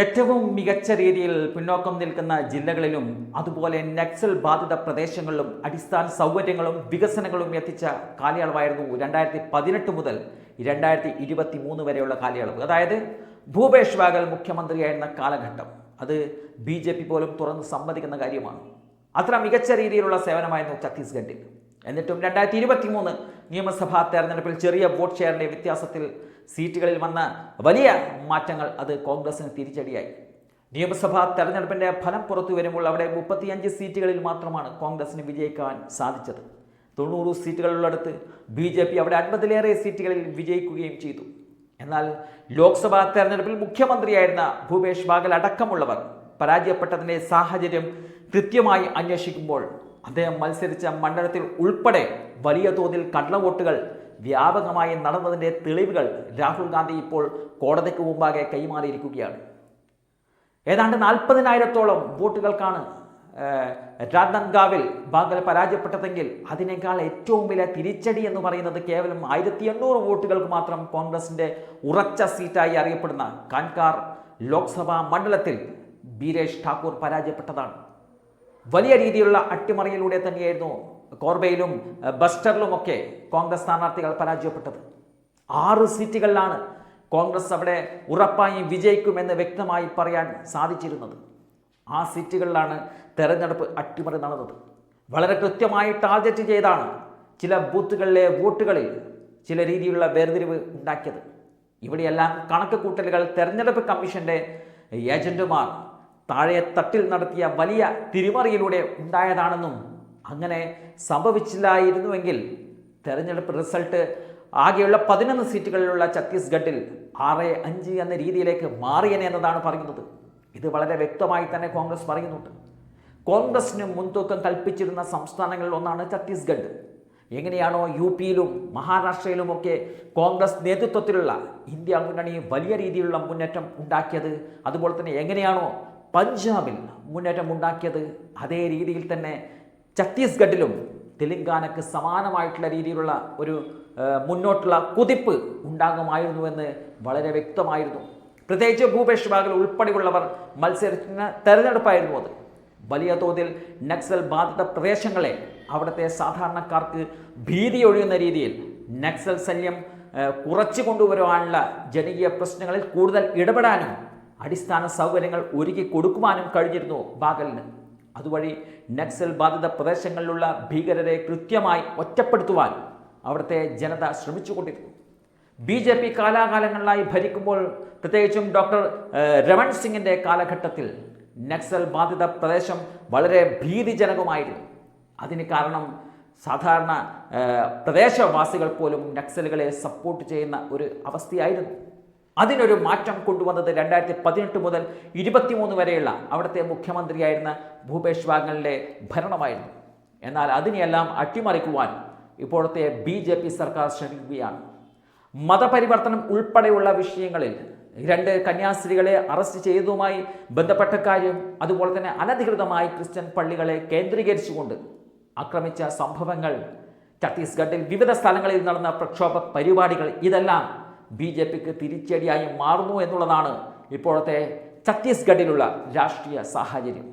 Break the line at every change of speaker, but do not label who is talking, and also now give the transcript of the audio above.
ഏറ്റവും മികച്ച രീതിയിൽ പിന്നോക്കം നിൽക്കുന്ന ജില്ലകളിലും അതുപോലെ നക്സൽ ബാധിത പ്രദേശങ്ങളിലും അടിസ്ഥാന സൗകര്യങ്ങളും വികസനങ്ങളും എത്തിച്ച കാലയളവായിരുന്നു രണ്ടായിരത്തി പതിനെട്ട് മുതൽ രണ്ടായിരത്തി ഇരുപത്തി മൂന്ന് വരെയുള്ള കാലയളവ്. അതായത് ഭൂപേഷ് ബാഗൽ മുഖ്യമന്ത്രിയായിരുന്ന കാലഘട്ടം. അത് ബി ജെ പി പോലും തുറന്ന് സമ്മതിക്കുന്ന കാര്യമാണ്. അത്ര മികച്ച രീതിയിലുള്ള സേവനമായിരുന്നു ഛത്തീസ്ഗഡിൽ. എന്നിട്ടും രണ്ടായിരത്തി ഇരുപത്തി മൂന്ന് നിയമസഭാ തെരഞ്ഞെടുപ്പിൽ ചെറിയ വോട്ട് ഷെയറിന്റെ വ്യത്യാസത്തിൽ സീറ്റുകളിൽ വന്ന വലിയ മാറ്റങ്ങൾ അത് കോൺഗ്രസിന് തിരിച്ചടിയായി. നിയമസഭാ തെരഞ്ഞെടുപ്പിന്റെ ഫലം പുറത്തു വരുമ്പോൾ അവിടെ മുപ്പത്തിയഞ്ച് സീറ്റുകളിൽ മാത്രമാണ് കോൺഗ്രസിന് വിജയിക്കാൻ സാധിച്ചത്. തൊണ്ണൂറ് സീറ്റുകളുള്ളടത്ത് ബി ജെ പി അവിടെ അൻപതിലേറെ സീറ്റുകളിൽ വിജയിക്കുകയും ചെയ്തു. എന്നാൽ ലോക്സഭാ തെരഞ്ഞെടുപ്പിൽ മുഖ്യമന്ത്രിയായിരുന്ന ഭൂപേഷ് ബാഗൽ അടക്കമുള്ളവർ പരാജയപ്പെട്ടതിന്റെ സാഹചര്യം കൃത്യമായി അന്വേഷിക്കുമ്പോൾ അദ്ദേഹം മത്സരിച്ച മണ്ഡലത്തിൽ ഉൾപ്പെടെ വലിയ തോതിൽ കള്ളവോട്ടുകൾ വ്യാപകമായി നടന്നതിന്റെ തെളിവുകൾ രാഹുൽ ഗാന്ധി ഇപ്പോൾ കോടതിക്ക് മുമ്പാകെ കൈമാറിയിരിക്കുകയാണ്. ഏതാണ്ട് നാൽപ്പതിനായിരത്തോളം വോട്ടുകൾക്കാണ് രാജ്നന്ദ്ഗാവിൽ ബാഗൽ പരാജയപ്പെട്ടതെങ്കിൽ അതിനേക്കാൾ ഏറ്റവും വലിയ തിരിച്ചടി എന്ന് പറയുന്നത് കേവലം ആയിരത്തി എണ്ണൂറ് വോട്ടുകൾക്ക് മാത്രം കോൺഗ്രസിന്റെ ഉറച്ച സീറ്റായി അറിയപ്പെടുന്ന കാൻകാർ ലോക്സഭാ മണ്ഡലത്തിൽ ബീരേഷ് ഠാക്കൂർ പരാജയപ്പെട്ടതാണ്. വലിയ രീതിയിലുള്ള അട്ടിമറിയിലൂടെ തന്നെയായിരുന്നു കോർബയിലും ബസ്റ്ററിലും ഒക്കെ കോൺഗ്രസ് സ്ഥാനാർത്ഥികൾ പരാജയപ്പെട്ടത്. ആറ് സീറ്റുകളിലാണ് കോൺഗ്രസ് അവിടെ ഉറപ്പായും വിജയിക്കുമെന്ന് വ്യക്തമായി പറയാൻ സാധിച്ചിരുന്നത്. ആ സീറ്റുകളിലാണ് തെരഞ്ഞെടുപ്പ് അട്ടിമറി നടന്നത്. വളരെ കൃത്യമായി ടാർഗറ്റ് ചെയ്താണ് ചില ബൂത്തുകളിലെ വോട്ടുകളിൽ ചില രീതിയിലുള്ള വേർതിരിവ് ഉണ്ടാക്കിയത്. ഇവിടെയെല്ലാം കണക്ക് കൂട്ടലുകൾ തെരഞ്ഞെടുപ്പ് കമ്മീഷന്റെ ഏജന്റുമാർ താഴെ തട്ടിൽ നടത്തിയ വലിയ തിരിമറിയിലൂടെ ഉണ്ടായതാണെന്നും അങ്ങനെ സംഭവിച്ചില്ലായിരുന്നുവെങ്കിൽ തെരഞ്ഞെടുപ്പ് റിസൾട്ട് ആകെയുള്ള പതിനൊന്ന് സീറ്റുകളിലുള്ള ഛത്തീസ്ഗഡിൽ ആറ് അഞ്ച് എന്ന രീതിയിലേക്ക് മാറിയനെ എന്നതാണ് പറയുന്നത്. ഇത് വളരെ വ്യക്തമായി തന്നെ കോൺഗ്രസ് പറയുന്നുണ്ട്. കോൺഗ്രസിന് മുൻതൂക്കം കൽപ്പിച്ചിരുന്ന സംസ്ഥാനങ്ങളിൽ ഒന്നാണ് ഛത്തീസ്ഗഡ്. എങ്ങനെയാണോ യു പിയിലും മഹാരാഷ്ട്രയിലുമൊക്കെ കോൺഗ്രസ് നേതൃത്വത്തിലുള്ള ഇന്ത്യ മുന്നണി വലിയ രീതിയിലുള്ള മുന്നേറ്റം ഉണ്ടാക്കിയത് അതുപോലെ തന്നെ എങ്ങനെയാണോ പഞ്ചാബിൽ മുന്നേറ്റമുണ്ടാക്കിയത് അതേ രീതിയിൽ തന്നെ ഛത്തീസ്ഗഡിലും തെലങ്കാനക്ക് സമാനമായിട്ടുള്ള രീതിയിലുള്ള ഒരു മുന്നോട്ടുള്ള കുതിപ്പ് ഉണ്ടാകുമായിരുന്നുവെന്ന് വളരെ വ്യക്തമായിരുന്നു. പ്രത്യേകിച്ച് ഭൂപേഷ് ബാഗൽ ഉൾപ്പെടെയുള്ളവർ മത്സരിക്കുന്ന തെരഞ്ഞെടുപ്പായിരുന്നു അത്. വലിയ തോതിൽ നക്സൽ ബാധിത പ്രദേശങ്ങളെ അവിടുത്തെ സാധാരണക്കാർക്ക് ഭീതി ഒഴിയുന്ന രീതിയിൽ നക്സൽ ആ, കുറച്ചു കൊണ്ടുവരുവാനുള്ള ജനകീയ പ്രശ്നങ്ങളിൽ കൂടുതൽ ഇടപെടാനും അടിസ്ഥാന സൗകര്യങ്ങൾ ഒരുക്കി കൊടുക്കുവാനും കഴിഞ്ഞിരുന്നു ബാഗലിന്. അതുവഴി നക്സൽ ബാധിത പ്രദേശങ്ങളിലുള്ള ഭീകരരെ കൃത്യമായി ഒറ്റപ്പെടുത്തുവാൻ അവിടുത്തെ ജനത ശ്രമിച്ചുകൊണ്ടിരുന്നു. ബി ജെ പി കാലാകാലങ്ങളിലായി ഭരിക്കുമ്പോൾ പ്രത്യേകിച്ചും ഡോക്ടർ രമൺ സിംഗിന്റെ കാലഘട്ടത്തിൽ നക്സൽ ബാധിത പ്രദേശം വളരെ ഭീതിജനകമായിരുന്നു. അതിന് കാരണം സാധാരണ പ്രദേശവാസികൾ പോലും നക്സലുകളെ സപ്പോർട്ട് ചെയ്യുന്ന ഒരു അവസ്ഥയായിരുന്നു. അതിനൊരു മാറ്റം കൊണ്ടുവന്നത് രണ്ടായിരത്തി പതിനെട്ട് മുതൽ ഇരുപത്തിമൂന്ന് വരെയുള്ള അവിടുത്തെ മുഖ്യമന്ത്രിയായിരുന്ന ഭൂപേഷ് ബാഗലിന്റെ ഭരണമായിരുന്നു. എന്നാൽ അതിനെയെല്ലാം അട്ടിമറിക്കുവാൻ ഇപ്പോഴത്തെ ബി ജെ പി സർക്കാർ ശ്രമിക്കുകയാണ്. മതപരിവർത്തനം ഉൾപ്പെടെയുള്ള വിഷയങ്ങളിൽ രണ്ട് കന്യാസ്ത്രീകളെ അറസ്റ്റ് ചെയ്തതുമായി ബന്ധപ്പെട്ട കാര്യം അതുപോലെ തന്നെ അനധികൃതമായി ക്രിസ്ത്യൻ പള്ളികളെ കേന്ദ്രീകരിച്ചുകൊണ്ട് ആക്രമിച്ച സംഭവങ്ങൾ. ഛത്തീസ്ഗഡിൽ വിവിധ സ്ഥലങ്ങളിൽ നടന്ന പ്രക്ഷോഭ പരിപാടികൾ ഇതെല്ലാം ബി ജെ പിക്ക് തിരിച്ചടിയായി മാറുന്നു എന്നുള്ളതാണ് ഇപ്പോഴത്തെ ഛത്തീസ്ഗഡിലുള്ള രാഷ്ട്രീയ സാഹചര്യം.